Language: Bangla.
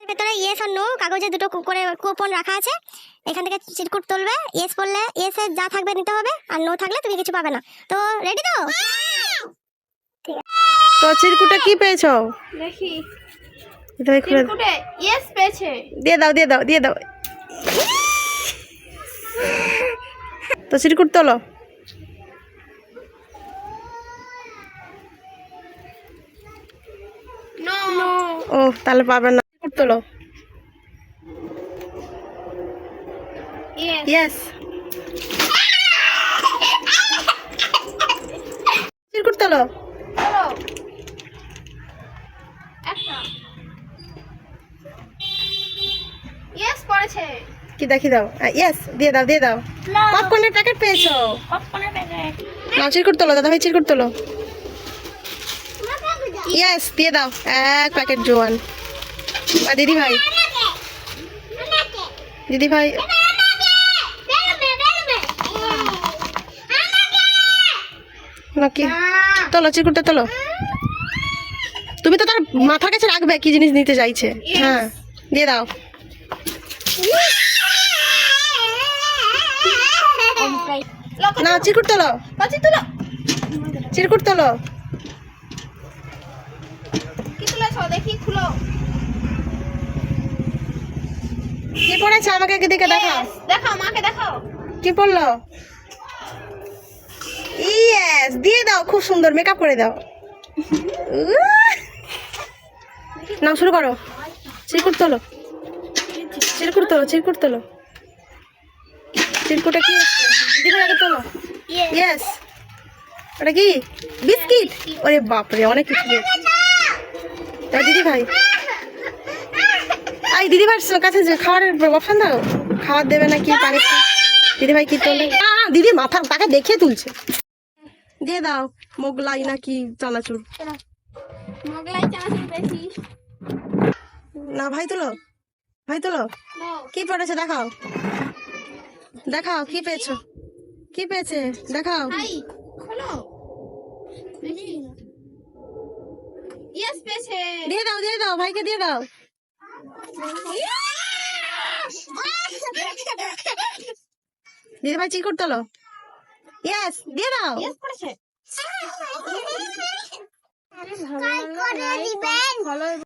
ভেতরে ইয়েস আর নো কাগজে দুটো কু- করে কুপন রাখা আছে। এখান থেকে চিরকুট তুলবে। ইয়েস বললে ইয়েস এর যা থাকবে নিতে হবে আর নো থাকলে তুমি কিছু পাবে না। তো রেডি তো? তো চিরকুটে কি পেয়েছ? দেখি। এটা খুলে চিরকুটে ইয়েস পেয়েছে। দিয়ে দাও দিয়ে দাও দিয়ে দাও। তো চিরকুট তোলো নো ও তাহলে পাবে না। তোলো। ইয়েস চিরকুট তোলো। কি দেখি দাও? ইয়েস দিয়ে দাও দিয়ে দাও। পপকর্নের প্যাকেট পেয়েছ। পপকর্নের প্যাকেট নাও চিরকুট তোলো দাদা ভাই চিরকুট তোলো। ইয়েস দিয়ে দাও। এক প্যাকেট জোয়ান। আর দিদি ভাই? দিদি ভাই? তোলো চিরকুটটা তোলো। তুমি তো তার মাথা কাছে রাখবে কি জিনিস নিতে চাইছে। হ্যাঁ দিয়ে দাও। না চিরকুট তোলো। চিরকুট তোলো। কি দেখি খুলো। কি পড়েছে আমাকে এদিকে দেখাও Yes, দেখাও। মাকে দেখাও। কি পড়ল? ইয়েস দিয়ে দাও খুব সুন্দর মেকআপ করে দাও! নাও শুরু করো। চিরকুট তোলো। চিরকুট তোলো চিরকুট তোলো। চিরকুটে কি? আছে? দিদি ভাই আগে তোলো। ইয়েস ওটা কি? বিস্কিট? ওরে বাপরে অনেক কিছু দিদি ভাই। আই দিদি ভাইয়ের কাছে যে খাবারের অপশন দাও। খাবার দেবে না কি পানি? দিদি ভাই কি তোলে? দিদি মাথার তাকে দেখে তুলছে। দিয়ে দাও মোগলাই না কি চানাচুর। মোগলাই চানাচুর পেয়েছি। না ভাই তুলো। ভাই তুলো। কি পড়েছে দেখাও। দেখাও কি পেয়েছ? কি পেয়েছে? দেখাও। খোলো। ইয়েস পেয়েছে দিয়ে দাও দিয়ে দাও ভাইকে দিয়ে দাও দিদি ভাই চিকুর তোলো ইয়েস দিয়ে দাও ইয়েস পড়েছে ভালো